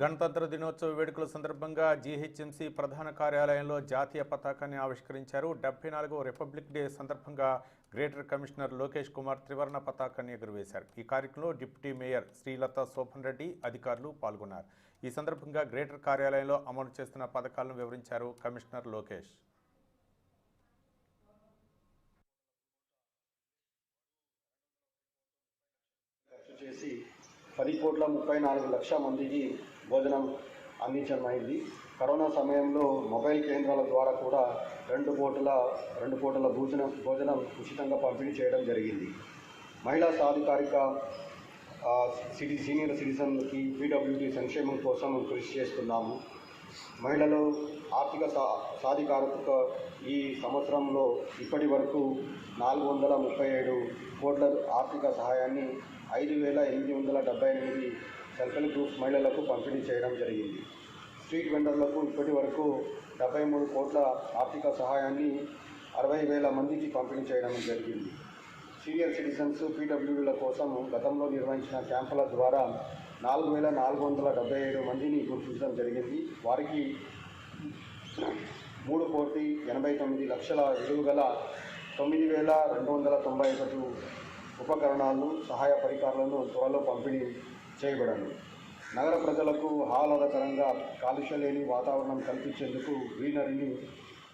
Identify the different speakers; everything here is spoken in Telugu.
Speaker 1: గణతంత్ర దినోత్సవ వేడుకల సందర్భంగా జీహెచ్ఎంసీ ప్రధాన కార్యాలయంలో జాతీయ పతాకాన్ని ఆవిష్కరించారు. డెబ్బై నాలుగో రిపబ్లిక్ డే సందర్భంగా గ్రేటర్ కమిషనర్ లోకేష్ కుమార్ త్రివర్ణ పతాకాన్ని ఎగురవేశారు. ఈ కార్యక్రమంలో డిప్యూటీ మేయర్ శ్రీలత శోభన్ రెడ్డి అధికారులు పాల్గొన్నారు. ఈ సందర్భంగా గ్రేటర్ కార్యాలయంలో అమలు చేస్తున్న పథకాలను వివరించారు కమిషనర్ లోకేష్.
Speaker 2: చేసి పది కోట్ల ముప్పై నాలుగు లక్షల మందికి భోజనం అందించడమైంది. కరోనా సమయంలో మొబైల్ కేంద్రాల ద్వారా కూడా రెండు కోట్ల రెండు కోట్ల భోజనం భోజనం ఉచితంగా పంపిణీ చేయడం జరిగింది. మహిళా సాధికారిక సిటీ సీనియర్ సిటిజన్కి పీడబ్ల్యూడీ సంక్షేమం కోసం కృషి చేస్తున్నాము. మహిళలు ఆర్థిక సా సాధికారత ఈ సంవత్సరంలో ఇప్పటి వరకు నాలుగు వందల ముప్పై ఏడు కోట్ల ఆర్థిక సహాయాన్ని ఐదు వేల ఎనిమిది వందల డెబ్బై ఎనిమిది సెల్ఫ్ గ్రూప్ గ్రూప్స్ మహిళలకు పంపిణీ చేయడం జరిగింది. స్ట్రీట్ వెండర్లకు ఇప్పటి వరకు డెబ్బై మూడు కోట్ల ఆర్థిక సహాయాన్ని అరవై వేల మందికి పంపిణీ చేయడం జరిగింది. సీనియర్ సిటిజన్స్ పీడబ్ల్యూడీల కోసం గతంలో నిర్వహించిన క్యాంపుల ద్వారా నాలుగు వేల నాలుగు వందల డెబ్బై ఏడు మందిని గుర్తించడం జరిగింది. వారికి మూడు కోటి ఎనభై తొమ్మిది లక్షల విలువ గల తొమ్మిది వేల రెండు వందల తొంభై ఒకటి ఉపకరణాలను సహాయ పరికరాలను త్వరలో పంపిణీ చేయబడను నగర ప్రజలకు ఆహ్లాదకరంగా కాలుష్య లేని వాతావరణం కల్పించేందుకు గ్రీనరీని